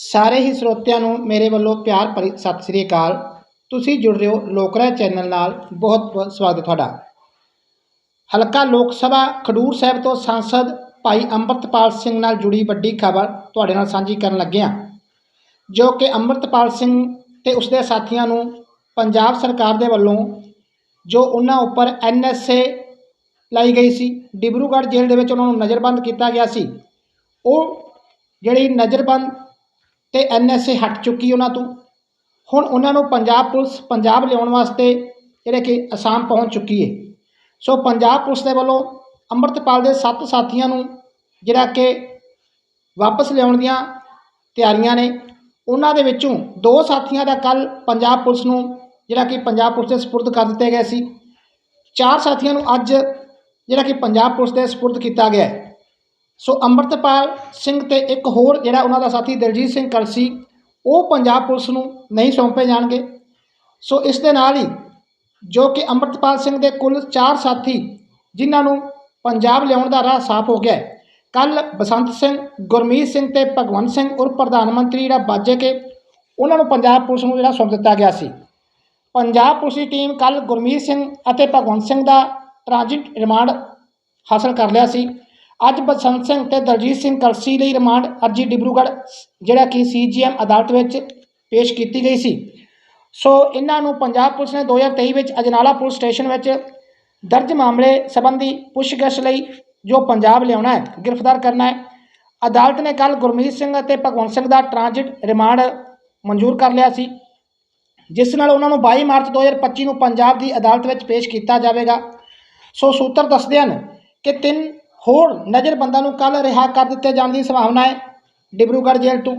ਸਾਰੇ ਹੀ ਸਰੋਤਿਆਂ ਨੂੰ ਮੇਰੇ ਵੱਲੋਂ ਪਿਆਰ ਭਰੀ ਸਤਿ ਸ੍ਰੀ ਅਕਾਲ। ਤੁਸੀਂ ਜੁੜ ਰਹੇ ਹੋ ਲੋਕਰਾਜ ਚੈਨਲ ਨਾਲ। ਬਹੁਤ ਬਹੁਤ ਸਵਾਗਤ ਤੁਹਾਡਾ। ਹਲਕਾ ਲੋਕ ਸਭਾ ਖਡੂਰ ਸਾਹਿਬ ਤੋਂ ਸਾਂਸਦ ਭਾਈ ਅੰਮ੍ਰਿਤਪਾਲ ਸਿੰਘ ਨਾਲ ਜੁੜੀ ਵੱਡੀ ਖਬਰ ਤੁਹਾਡੇ ਨਾਲ ਸਾਂਝੀ ਕਰਨ ਲੱਗੇ ਹਾਂ। ਜੋ ਕਿ ਅੰਮ੍ਰਿਤਪਾਲ ਸਿੰਘ ਤੇ ਉਸਦੇ ਸਾਥੀਆਂ ਨੂੰ ਪੰਜਾਬ ਸਰਕਾਰ ਦੇ ਵੱਲੋਂ ਜੋ ਉਹਨਾਂ ਉੱਪਰ ਐਨਐਸਏ ਲਾਈ ਗਈ ਸੀ, ਡਿਬਰੂਗੜ੍ਹ ਜੇਲ੍ਹ ਦੇ ਵਿੱਚ ਉਹਨਾਂ ਨੂੰ ਨਜ਼ਰਬੰਦ ਕੀਤਾ ਗਿਆ ਸੀ, ਉਹ ਜਿਹੜੀ ਨਜ਼ਰਬੰਦ ਤੇ ਐਨਐਸਏ ਹਟ ਚੁੱਕੀ ਉਹਨਾਂ ਤੋਂ। ਹੁਣ ਉਹਨਾਂ ਨੂੰ ਪੰਜਾਬ ਪੁਲਿਸ, ਪੰਜਾਬ ਲਿਆਉਣ ਵਾਸਤੇ ਜਿਹੜੇ ਕਿ ਅਸਾਮ ਪਹੁੰਚ ਚੁੱਕੀ ਹੈ ਸੋ ਪੰਜਾਬ ਪੁਲਿਸ ਦੇ ਵੱਲੋਂ ਅੰਮ੍ਰਿਤਪਾਲ ਦੇ ਸੱਤ ਸਾਥੀਆਂ ਨੂੰ ਜਿਹੜਾ ਕਿ ਵਾਪਸ ਲਿਆਉਣ ਦੀਆਂ ਤਿਆਰੀਆਂ ਨੇ। ਉਹਨਾਂ ਦੇ ਵਿੱਚੋਂ ਦੋ ਸਾਥੀਆਂ ਦਾ ਕੱਲ ਪੰਜਾਬ ਪੁਲਿਸ ਨੂੰ ਜਿਹੜਾ ਕਿ ਪੰਜਾਬ ਪੁਲਿਸ ਦੇ ਸਪੁਰਦ ਕਰ ਦਿੱਤੇ ਗਏ ਸੀ। ਚਾਰ ਸਾਥੀਆਂ ਨੂੰ ਅੱਜ ਜਿਹੜਾ ਕਿ ਪੰਜਾਬ ਪੁਲਿਸ ਦੇ ਸਪੁਰਦ ਕੀਤਾ ਗਿਆ। ਹੈ ਸੋ ਅੰਮ੍ਰਿਤਪਾਲ ਸਿੰਘ ਤੇ ਇੱਕ ਹੋਰ ਜਿਹੜਾ ਉਹਨਾਂ ਦਾ ਸਾਥੀ ਦਲਜੀਤ ਸਿੰਘ ਕਲਸੀ, ਉਹ ਪੰਜਾਬ ਪੁਲਿਸ ਨੂੰ ਨਹੀਂ ਸੌਂਪੇ ਜਾਣਗੇ। ਸੋ ਇਸ ਦੇ ਨਾਲ ਹੀ ਜੋ ਕਿ ਅੰਮ੍ਰਿਤਪਾਲ ਸਿੰਘ ਦੇ ਕੁੱਲ 4 ਸਾਥੀ, ਜਿਨ੍ਹਾਂ ਨੂੰ ਪੰਜਾਬ ਲਿਆਉਣ ਦਾ ਰਾਹ ਸਾਫ਼ ਹੋ ਗਿਆ ਹੈ ਕੱਲ ਬਸੰਤ ਸਿੰਘ, ਗੁਰਮੀਤ ਸਿੰਘ ਤੇ ਭਗਵੰਤ ਸਿੰਘ ਉਰ ਪ੍ਰਧਾਨ ਮੰਤਰੀ ਜਿਹੜਾ ਬਾਜੇ ਕੇ, ਉਹਨਾਂ ਨੂੰ ਪੰਜਾਬ ਪੁਲਿਸ ਨੂੰ ਜਿਹੜਾ ਸੌਂਪ ਦਿੱਤਾ ਗਿਆ ਸੀ। ਪੰਜਾਬ ਪੁਲਿਸ ਦੀ ਟੀਮ ਕੱਲ ਗੁਰਮੀਤ ਸਿੰਘ ਅਤੇ ਭਗਵੰਤ ਸਿੰਘ ਦਾ ਟ੍ਰਾਂਜ਼ਿਟ ਰਿਮਾਂਡ ਹਾਸਲ ਕਰ ਲਿਆ ਸੀ। ਅੱਜ ਬਸੰਤ ਸਿੰਘ ਤੇ ਦਲਜੀਤ ਸਿੰਘ ਕਲਸੀ ਲਈ ਰਿਮਾਂਡ ਅਰਜੀ ਡਿਬਰੂਗੜ੍ਹ, ਜਿਹੜਾ ਕਿ ਸੀਜੀਐਮ ਅਦਾਲਤ ਵਿੱਚ ਪੇਸ਼ ਕੀਤੀ ਗਈ ਸੀ। ਸੋ ਇਹਨਾਂ ਨੂੰ ਪੰਜਾਬ ਪੁਲਿਸ ਨੇ 2023 ਵਿੱਚ ਅਜਨਾਲਾ ਪੁਲਿਸ ਸਟੇਸ਼ਨ ਵਿੱਚ ਦਰਜ ਮਾਮਲੇ ਸੰਬੰਧੀ ਪੁੱਛਗਿੱਛ ਲਈ ਜੋ ਪੰਜਾਬ ਲਿਆਉਣਾ ਹੈ, ਗ੍ਰਿਫਤਾਰ ਕਰਨਾ ਹੈ। ਅਦਾਲਤ ਨੇ ਕੱਲ ਗੁਰਮੀਤ ਸਿੰਘ ਅਤੇ ਭਗਵੰਤ ਸਿੰਘ ਦਾ ਟ੍ਰਾਂਜ਼ਿਟ ਰਿਮਾਂਡ ਮਨਜ਼ੂਰ ਕਰ ਲਿਆ ਸੀ, ਜਿਸ ਨਾਲ ਉਹਨਾਂ ਨੂੰ 22 ਮਾਰਚ 2025 ਨੂੰ ਪੰਜਾਬ ਦੀ ਅਦਾਲਤ ਵਿੱਚ ਪੇਸ਼ ਕੀਤਾ ਜਾਵੇਗਾ। ਸੋ ਸੂਤਰ ਦੱਸਦੇ ਹਨ ਕਿ ਤਿੰਨ ਹੋਰ ਨਜ਼ਰਬੰਦਾਂ ਨੂੰ ਕੱਲ ਰਿਹਾ ਕਰ ਦਿੱਤੇ ਜਾਣ ਦੀ ਸੰਭਾਵਨਾ ਹੈ ਡਿਬਰੂਗੜ੍ਹ ਜੇਲ੍ਹ ਤੋਂ।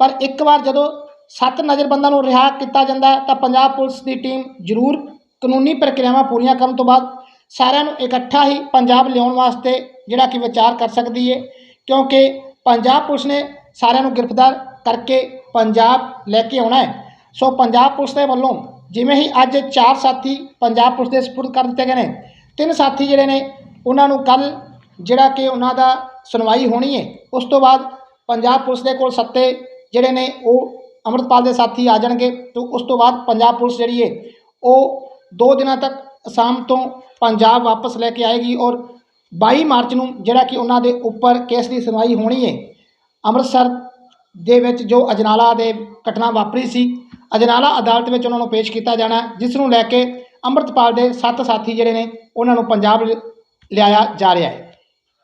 ਪਰ ਇੱਕ ਵਾਰ ਜਦੋਂ ਸੱਤ ਨਜ਼ਰਬੰਦਾਂ ਨੂੰ ਰਿਹਾ ਕੀਤਾ ਜਾਂਦਾ ਤਾਂ ਪੰਜਾਬ ਪੁਲਿਸ ਦੀ ਟੀਮ ਜ਼ਰੂਰ ਕਾਨੂੰਨੀ ਪ੍ਰਕਿਰਿਆਵਾਂ ਪੂਰੀਆਂ ਕਰਨ ਤੋਂ ਬਾਅਦ ਸਾਰਿਆਂ ਨੂੰ ਇਕੱਠਾ ਹੀ ਪੰਜਾਬ ਲਿਆਉਣ ਵਾਸਤੇ ਜਿਹੜਾ ਕਿ ਵਿਚਾਰ ਕਰ ਸਕਦੀ ਹੈ, ਕਿਉਂਕਿ ਪੰਜਾਬ ਪੁਲਿਸ ਨੇ ਸਾਰਿਆਂ ਨੂੰ ਗ੍ਰਿਫਤਾਰ ਕਰਕੇ ਪੰਜਾਬ ਲੈ ਕੇ ਆਉਣਾ ਹੈ। ਸੋ ਪੰਜਾਬ ਪੁਲਿਸ ਦੇ ਵੱਲੋਂ ਜਿਵੇਂ ਹੀ ਅੱਜ ਚਾਰ ਸਾਥੀ ਪੰਜਾਬ ਪੁਲਿਸ ਦੇ ਸਪੁਰਦ ਕਰ ਦਿੱਤੇ ਗਏ ਨੇ, ਤਿੰਨ ਸਾਥੀ ਜਿਹੜੇ ਨੇ ਉਹਨਾਂ ਨੂੰ ਕੱਲ ਜਿਹੜਾ ਕਿ ਉਹਨਾਂ ਦਾ ਸੁਣਵਾਈ ਹੋਣੀ ਹੈ, ਉਸ ਤੋਂ ਬਾਅਦ ਪੰਜਾਬ ਪੁਲਿਸ ਦੇ ਕੋਲ ਸੱਤੇ ਜਿਹੜੇ ਨੇ, ਉਹ ਅੰਮ੍ਰਿਤਪਾਲ ਦੇ ਸਾਥੀ ਆ ਜਾਣਗੇ ਤੇ ਉਸ ਤੋਂ ਬਾਅਦ ਪੰਜਾਬ ਪੁਲਿਸ ਜਿਹੜੀ ਹੈ, ਉਹ ਦੋ ਦਿਨਾਂ ਤੱਕ ਅਸਾਮ ਤੋਂ ਪੰਜਾਬ ਵਾਪਸ ਲੈ ਕੇ ਆਏਗੀ ਔਰ 22 ਮਾਰਚ ਨੂੰ ਜਿਹੜਾ ਕਿ ਉਹਨਾਂ ਦੇ ਉੱਪਰ ਕੇਸ ਦੀ ਸੁਣਵਾਈ ਹੋਣੀ ਹੈ, ਅੰਮ੍ਰਿਤਸਰ ਦੇ ਵਿੱਚ ਜੋ ਅਜਨਾਲਾ ਦੇ ਘਟਨਾ ਵਾਪਰੀ ਸੀ, ਅਜਨਾਲਾ ਅਦਾਲਤ ਵਿੱਚ ਉਹਨਾਂ ਨੂੰ ਪੇਸ਼ ਕੀਤਾ ਜਾਣਾ ਜਿਸ ਨੂੰ ਲੈ ਕੇ ਅੰਮ੍ਰਿਤਪਾਲ ਦੇ ਸੱਤ ਸਾਥੀ ਜਿਹੜੇ ਨੇ, ਉਹਨਾਂ ਨੂੰ ਪੰਜਾਬ ਲਿਆਇਆ ਜਾ ਰਿਹਾ ਹੈ।